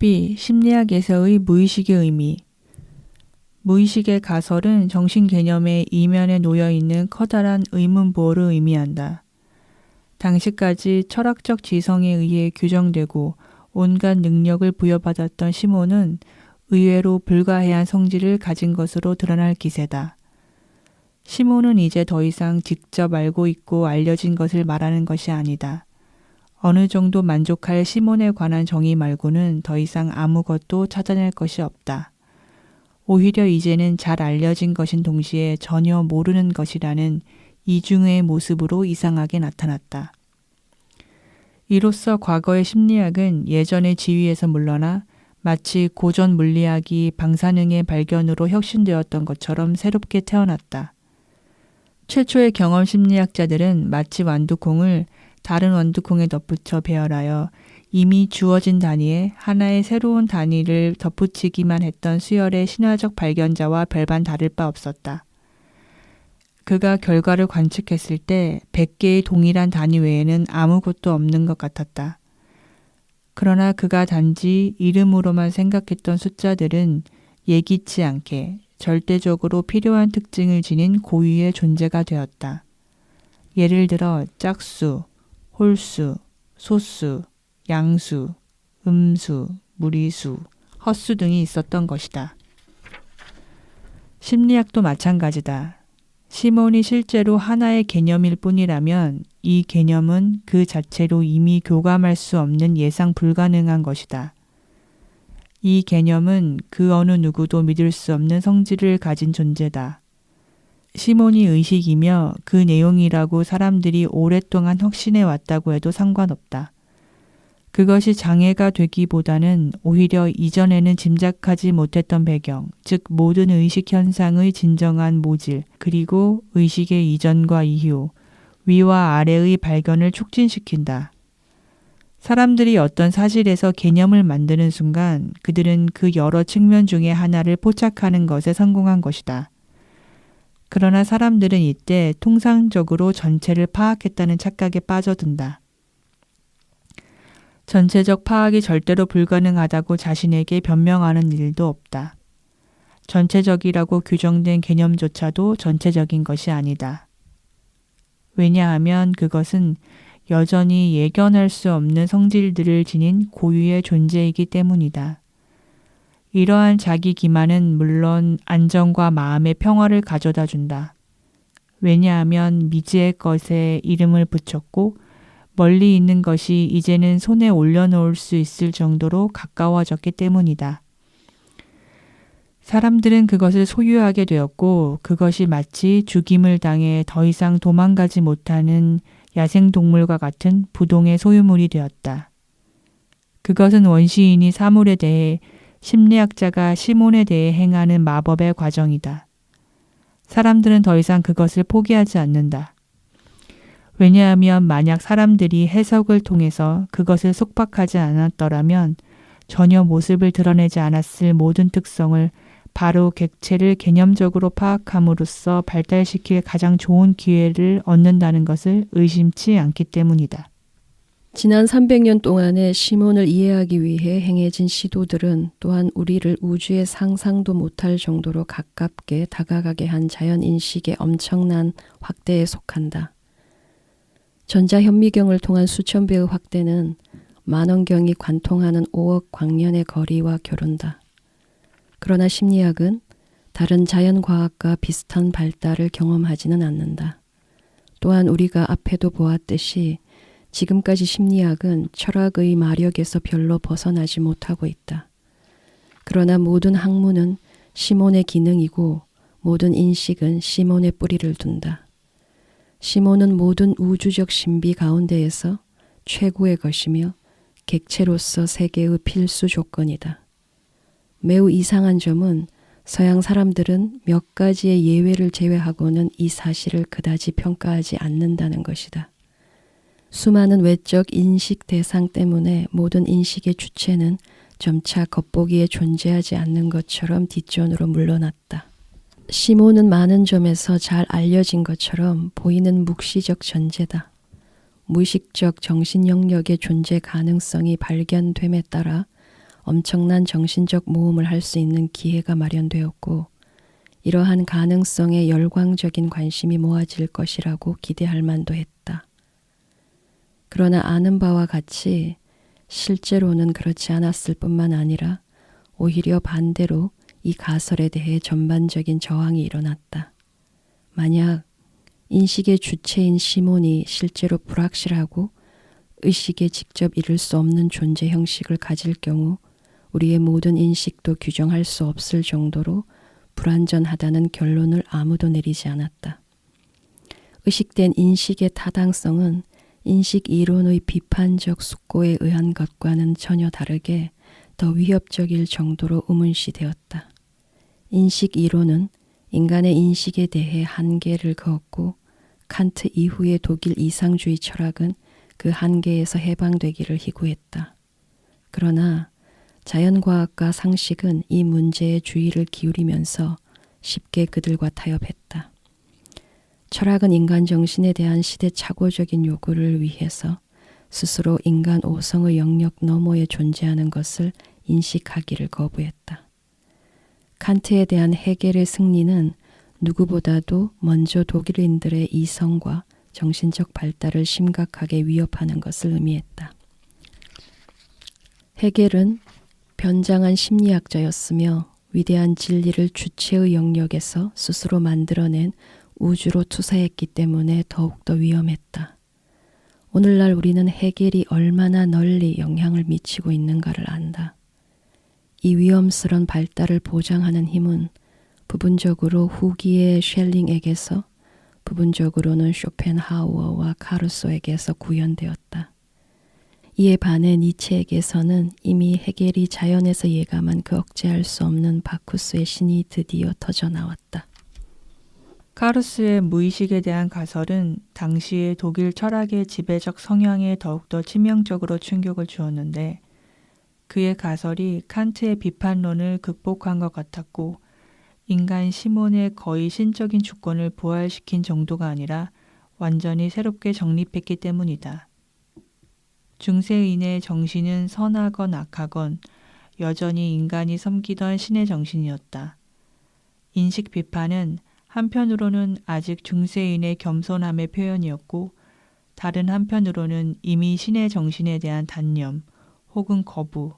B. 심리학에서의 무의식의 의미 무의식의 가설은 정신 개념의 이면에 놓여 있는 커다란 의문보호를 의미한다. 당시까지 철학적 지성에 의해 규정되고 온갖 능력을 부여받았던 시몬은 의외로 불가해한 성질을 가진 것으로 드러날 기세다. 시몬은 이제 더 이상 직접 알고 있고 알려진 것을 말하는 것이 아니다. 어느 정도 만족할 시몬에 관한 정의 말고는 더 이상 아무것도 찾아낼 것이 없다. 오히려 이제는 잘 알려진 것인 동시에 전혀 모르는 것이라는 이중의 모습으로 이상하게 나타났다. 이로써 과거의 심리학은 예전의 지위에서 물러나 마치 고전 물리학이 방사능의 발견으로 혁신되었던 것처럼 새롭게 태어났다. 최초의 경험 심리학자들은 마치 완두콩을 다른 완두콩에 덧붙여 배열하여 이미 주어진 단위에 하나의 새로운 단위를 덧붙이기만 했던 수열의 신화적 발견자와 별반 다를 바 없었다. 그가 결과를 관측했을 때 100개의 동일한 단위 외에는 아무것도 없는 것 같았다. 그러나 그가 단지 이름으로만 생각했던 숫자들은 예기치 않게 절대적으로 필요한 특징을 지닌 고유의 존재가 되었다. 예를 들어 짝수, 홀수, 소수, 양수, 음수, 무리수, 헛수 등이 있었던 것이다. 심리학도 마찬가지다. 시몬이 실제로 하나의 개념일 뿐이라면 이 개념은 그 자체로 이미 교감할 수 없는 예상 불가능한 것이다. 이 개념은 그 어느 누구도 믿을 수 없는 성질을 가진 존재다. 시몬이 의식이며 그 내용이라고 사람들이 오랫동안 확신해 왔다고 해도 상관없다. 그것이 장애가 되기보다는 오히려 이전에는 짐작하지 못했던 배경, 즉 모든 의식 현상의 진정한 모질, 그리고 의식의 이전과 이후, 위와 아래의 발견을 촉진시킨다. 사람들이 어떤 사실에서 개념을 만드는 순간 그들은 그 여러 측면 중에 하나를 포착하는 것에 성공한 것이다. 그러나 사람들은 이때 통상적으로 전체를 파악했다는 착각에 빠져든다. 전체적 파악이 절대로 불가능하다고 자신에게 변명하는 일도 없다. 전체적이라고 규정된 개념조차도 전체적인 것이 아니다. 왜냐하면 그것은 여전히 예견할 수 없는 성질들을 지닌 고유의 존재이기 때문이다. 이러한 자기 기만은 물론 안정과 마음의 평화를 가져다 준다. 왜냐하면 미지의 것에 이름을 붙였고 멀리 있는 것이 이제는 손에 올려놓을 수 있을 정도로 가까워졌기 때문이다. 사람들은 그것을 소유하게 되었고 그것이 마치 죽임을 당해 더 이상 도망가지 못하는 야생동물과 같은 부동의 소유물이 되었다. 그것은 원시인이 사물에 대해 심리학자가 시몬에 대해 행하는 마법의 과정이다. 사람들은 더 이상 그것을 포기하지 않는다. 왜냐하면 만약 사람들이 해석을 통해서 그것을 속박하지 않았더라면 전혀 모습을 드러내지 않았을 모든 특성을 바로 객체를 개념적으로 파악함으로써 발달시킬 가장 좋은 기회를 얻는다는 것을 의심치 않기 때문이다. 지난 300년 동안의 시몬을 이해하기 위해 행해진 시도들은 또한 우리를 우주의 상상도 못할 정도로 가깝게 다가가게 한 자연인식의 엄청난 확대에 속한다. 전자현미경을 통한 수천 배의 확대는 만원경이 관통하는 5억 광년의 거리와 겨룬다. 그러나 심리학은 다른 자연과학과 비슷한 발달을 경험하지는 않는다. 또한 우리가 앞에도 보았듯이 지금까지 심리학은 철학의 마력에서 별로 벗어나지 못하고 있다. 그러나 모든 학문은 시몬의 기능이고 모든 인식은 시몬의 뿌리를 둔다. 시몬은 모든 우주적 신비 가운데에서 최고의 것이며 객체로서 세계의 필수 조건이다. 매우 이상한 점은 서양 사람들은 몇 가지의 예외를 제외하고는 이 사실을 그다지 평가하지 않는다는 것이다. 수많은 외적 인식 대상 때문에 모든 인식의 주체는 점차 겉보기에 존재하지 않는 것처럼 뒷전으로 물러났다. 시몬은 많은 점에서 잘 알려진 것처럼 보이는 묵시적 전제다. 무의식적 정신 영역의 존재 가능성이 발견됨에 따라 엄청난 정신적 모험을 할 수 있는 기회가 마련되었고 이러한 가능성에 열광적인 관심이 모아질 것이라고 기대할 만도 했다. 그러나 아는 바와 같이 실제로는 그렇지 않았을 뿐만 아니라 오히려 반대로 이 가설에 대해 전반적인 저항이 일어났다. 만약 인식의 주체인 시몬이 실제로 불확실하고 의식에 직접 이룰 수 없는 존재 형식을 가질 경우 우리의 모든 인식도 규정할 수 없을 정도로 불완전하다는 결론을 아무도 내리지 않았다. 의식된 인식의 타당성은 인식 이론의 비판적 숙고에 의한 것과는 전혀 다르게 더 위협적일 정도로 의문시되었다. 인식 이론은 인간의 인식에 대해 한계를 그었고 칸트 이후의 독일 이상주의 철학은 그 한계에서 해방되기를 희구했다. 그러나 자연과학과 상식은 이 문제에 주의를 기울이면서 쉽게 그들과 타협했다. 철학은 인간 정신에 대한 시대착오적인 요구를 위해서 스스로 인간 오성의 영역 너머에 존재하는 것을 인식하기를 거부했다. 칸트에 대한 해결의 승리는 누구보다도 먼저 독일인들의 이성과 정신적 발달을 심각하게 위협하는 것을 의미했다. 헤겔은 변장한 심리학자였으며 위대한 진리를 주체의 영역에서 스스로 만들어낸 우주로 투사했기 때문에 더욱더 위험했다. 오늘날 우리는 헤겔이 얼마나 널리 영향을 미치고 있는가를 안다. 이 위험스런 발달을 보장하는 힘은 부분적으로 후기의 쉘링에게서 부분적으로는 쇼펜하우어와 카루소에게서 구현되었다. 이에 반해 니체에게서는 이미 헤겔이 자연에서 예감한 그 억제할 수 없는 바쿠스의 신이 드디어 터져 나왔다. 카루스의 무의식에 대한 가설은 당시의 독일 철학의 지배적 성향에 더욱더 치명적으로 충격을 주었는데 그의 가설이 칸트의 비판론을 극복한 것 같았고 인간 시몬의 거의 신적인 주권을 부활시킨 정도가 아니라 완전히 새롭게 정립했기 때문이다. 중세인의 정신은 선하건 악하건 여전히 인간이 섬기던 신의 정신이었다. 인식 비판은 한편으로는 아직 중세인의 겸손함의 표현이었고 다른 한편으로는 이미 신의 정신에 대한 단념 혹은 거부,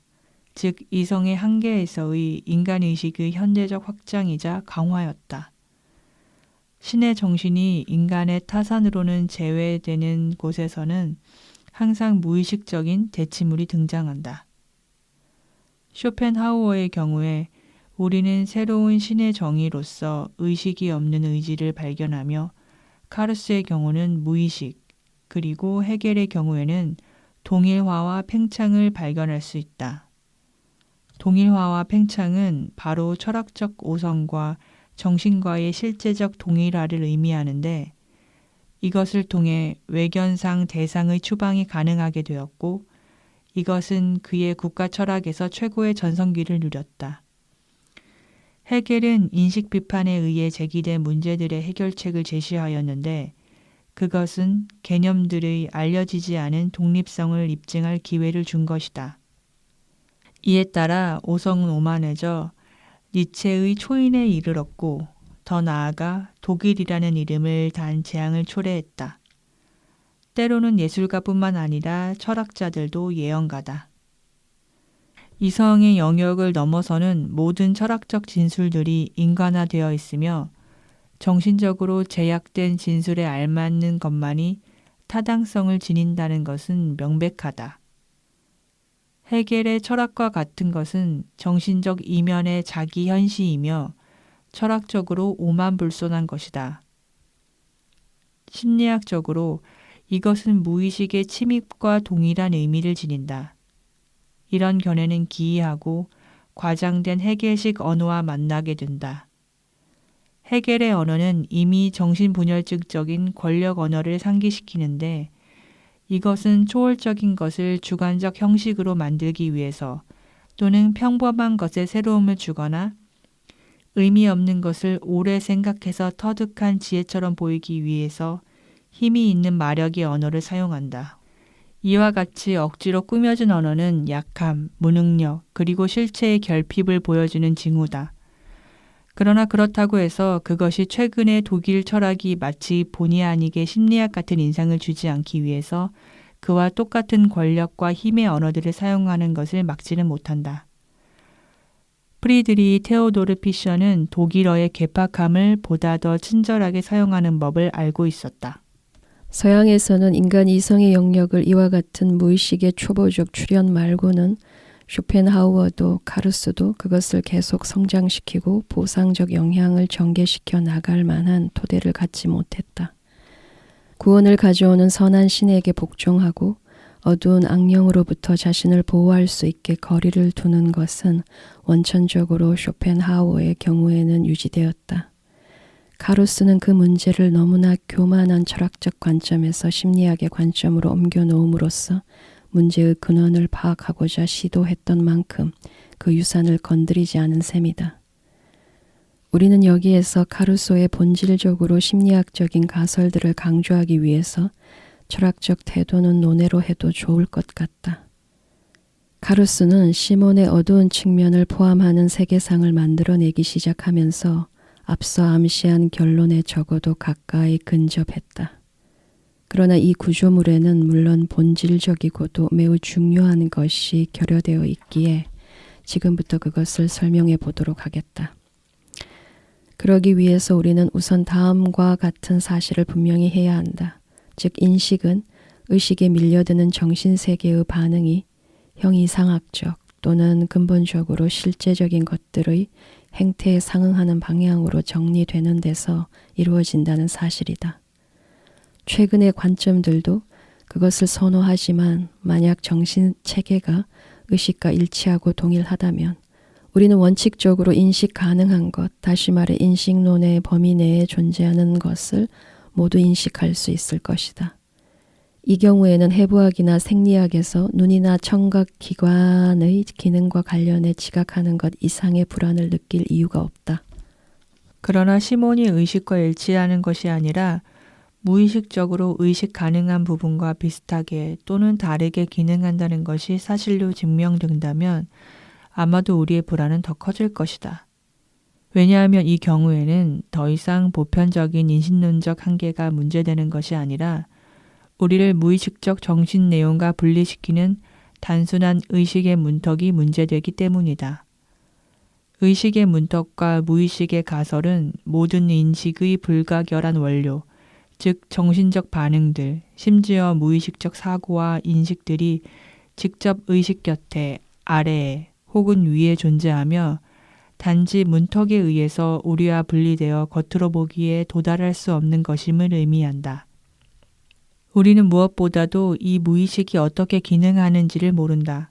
즉 이성의 한계에서의 인간의식의 현대적 확장이자 강화였다. 신의 정신이 인간의 타산으로는 제외되는 곳에서는 항상 무의식적인 대치물이 등장한다. 쇼펜하우어의 경우에 우리는 새로운 신의 정의로서 의식이 없는 의지를 발견하며 카르스의 경우는 무의식, 그리고 헤겔의 경우에는 동일화와 팽창을 발견할 수 있다. 동일화와 팽창은 바로 철학적 오성과 정신과의 실제적 동일화를 의미하는데 이것을 통해 외견상 대상의 추방이 가능하게 되었고 이것은 그의 국가 철학에서 최고의 전성기를 누렸다. 헤겔은 인식 비판에 의해 제기된 문제들의 해결책을 제시하였는데 그것은 개념들의 알려지지 않은 독립성을 입증할 기회를 준 것이다. 이에 따라 오성은 오만해져 니체의 초인에 이르렀고 더 나아가 독일이라는 이름을 단 재앙을 초래했다. 때로는 예술가뿐만 아니라 철학자들도 예언가다. 이성의 영역을 넘어서는 모든 철학적 진술들이 인간화되어 있으며 정신적으로 제약된 진술에 알맞는 것만이 타당성을 지닌다는 것은 명백하다. 헤겔의 철학과 같은 것은 정신적 이면의 자기 현시이며 철학적으로 오만불손한 것이다. 심리학적으로 이것은 무의식의 침입과 동일한 의미를 지닌다. 이런 견해는 기이하고 과장된 헤겔식 언어와 만나게 된다. 헤겔의 언어는 이미 정신분열증적인 권력 언어를 상기시키는데 이것은 초월적인 것을 주관적 형식으로 만들기 위해서 또는 평범한 것에 새로움을 주거나 의미 없는 것을 오래 생각해서 터득한 지혜처럼 보이기 위해서 힘이 있는 마력의 언어를 사용한다. 이와 같이 억지로 꾸며진 언어는 약함, 무능력, 그리고 실체의 결핍을 보여주는 징후다. 그러나 그렇다고 해서 그것이 최근의 독일 철학이 마치 본의 아니게 심리학 같은 인상을 주지 않기 위해서 그와 똑같은 권력과 힘의 언어들을 사용하는 것을 막지는 못한다. 프리드리 테오도르 피셔는 독일어의 괴팍함을 보다 더 친절하게 사용하는 법을 알고 있었다. 서양에서는 인간 이성의 영역을 이와 같은 무의식의 초보적 출현 말고는 쇼펜하우어도 카르스도 그것을 계속 성장시키고 보상적 영향을 전개시켜 나갈 만한 토대를 갖지 못했다. 구원을 가져오는 선한 신에게 복종하고 어두운 악령으로부터 자신을 보호할 수 있게 거리를 두는 것은 원천적으로 쇼펜하우어의 경우에는 유지되었다. 카루스는 그 문제를 너무나 교만한 철학적 관점에서 심리학의 관점으로 옮겨 놓음으로써 문제의 근원을 파악하고자 시도했던 만큼 그 유산을 건드리지 않은 셈이다. 우리는 여기에서 카루소의 본질적으로 심리학적인 가설들을 강조하기 위해서 철학적 태도는 논외로 해도 좋을 것 같다. 카루스는 시몬의 어두운 측면을 포함하는 세계상을 만들어내기 시작하면서 앞서 암시한 결론에 적어도 가까이 근접했다. 그러나 이 구조물에는 물론 본질적이고도 매우 중요한 것이 결여되어 있기에 지금부터 그것을 설명해 보도록 하겠다. 그러기 위해서 우리는 우선 다음과 같은 사실을 분명히 해야 한다. 즉, 인식은 의식에 밀려드는 정신세계의 반응이 형이상학적 또는 근본적으로 실제적인 것들의 행태에 상응하는 방향으로 정리되는 데서 이루어진다는 사실이다. 최근의 관점들도 그것을 선호하지만 만약 정신 체계가 의식과 일치하고 동일하다면 우리는 원칙적으로 인식 가능한 것, 다시 말해 인식론의 범위 내에 존재하는 것을 모두 인식할 수 있을 것이다. 이 경우에는 해부학이나 생리학에서 눈이나 청각 기관의 기능과 관련해 지각하는 것 이상의 불안을 느낄 이유가 없다. 그러나 시몬이 의식과 일치하는 것이 아니라 무의식적으로 의식 가능한 부분과 비슷하게 또는 다르게 기능한다는 것이 사실로 증명된다면 아마도 우리의 불안은 더 커질 것이다. 왜냐하면 이 경우에는 더 이상 보편적인 인신론적 한계가 문제되는 것이 아니라 우리를 무의식적 정신 내용과 분리시키는 단순한 의식의 문턱이 문제되기 때문이다. 의식의 문턱과 무의식의 가설은 모든 인식의 불가결한 원료, 즉 정신적 반응들, 심지어 무의식적 사고와 인식들이 직접 의식 곁에, 아래에 혹은 위에 존재하며 단지 문턱에 의해서 우리와 분리되어 겉으로 보기에 도달할 수 없는 것임을 의미한다. 우리는 무엇보다도 이 무의식이 어떻게 기능하는지를 모른다.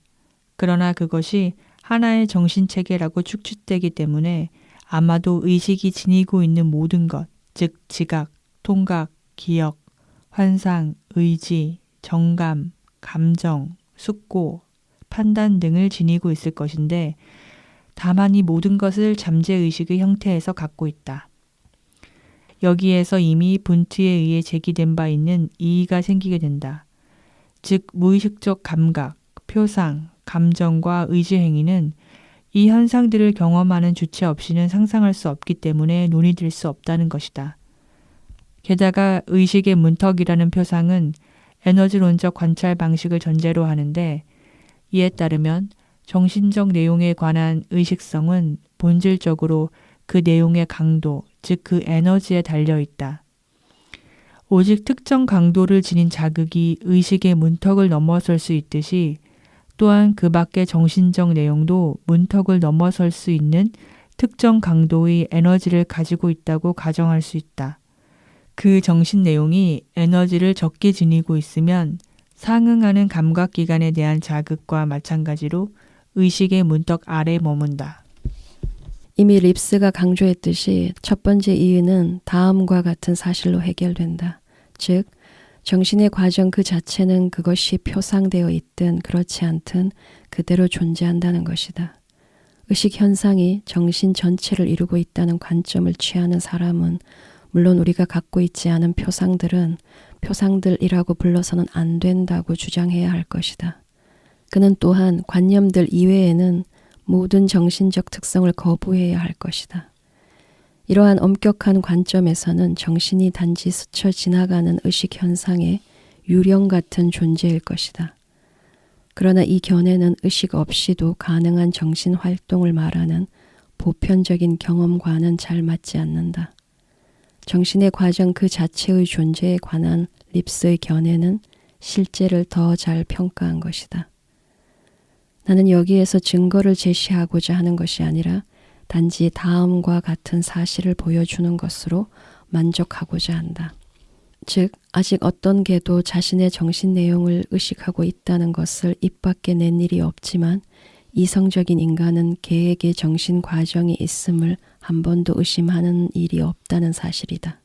그러나 그것이 하나의 정신체계라고 축축되기 때문에 아마도 의식이 지니고 있는 모든 것, 즉 지각, 통각, 기억, 환상, 의지, 정감, 감정, 숙고, 판단 등을 지니고 있을 것인데 다만 이 모든 것을 잠재의식의 형태에서 갖고 있다. 여기에서 이미 분투에 의해 제기된 바 있는 이의가 생기게 된다. 즉, 무의식적 감각, 표상, 감정과 의지 행위는 이 현상들을 경험하는 주체 없이는 상상할 수 없기 때문에 논의될 수 없다는 것이다. 게다가 의식의 문턱이라는 표상은 에너지론적 관찰 방식을 전제로 하는데 이에 따르면 정신적 내용에 관한 의식성은 본질적으로 그 내용의 강도, 즉 그 에너지에 달려 있다. 오직 특정 강도를 지닌 자극이 의식의 문턱을 넘어설 수 있듯이 또한 그 밖의 정신적 내용도 문턱을 넘어설 수 있는 특정 강도의 에너지를 가지고 있다고 가정할 수 있다. 그 정신 내용이 에너지를 적게 지니고 있으면 상응하는 감각기관에 대한 자극과 마찬가지로 의식의 문턱 아래 머문다. 이미 립스가 강조했듯이 첫 번째 이유는 다음과 같은 사실로 해결된다. 즉, 정신의 과정 그 자체는 그것이 표상되어 있든 그렇지 않든 그대로 존재한다는 것이다. 의식 현상이 정신 전체를 이루고 있다는 관점을 취하는 사람은 물론 우리가 갖고 있지 않은 표상들은 표상들이라고 불러서는 안 된다고 주장해야 할 것이다. 그는 또한 관념들 이외에는 모든 정신적 특성을 거부해야 할 것이다. 이러한 엄격한 관점에서는 정신이 단지 스쳐 지나가는 의식 현상의 유령 같은 존재일 것이다. 그러나 이 견해는 의식 없이도 가능한 정신 활동을 말하는 보편적인 경험과는 잘 맞지 않는다. 정신의 과정 그 자체의 존재에 관한 립스의 견해는 실제를 더 잘 평가한 것이다. 나는 여기에서 증거를 제시하고자 하는 것이 아니라 단지 다음과 같은 사실을 보여주는 것으로 만족하고자 한다. 즉, 아직 어떤 개도 자신의 정신 내용을 의식하고 있다는 것을 입 밖에 낸 일이 없지만 이성적인 인간은 개에게 정신 과정이 있음을 한 번도 의심하는 일이 없다는 사실이다.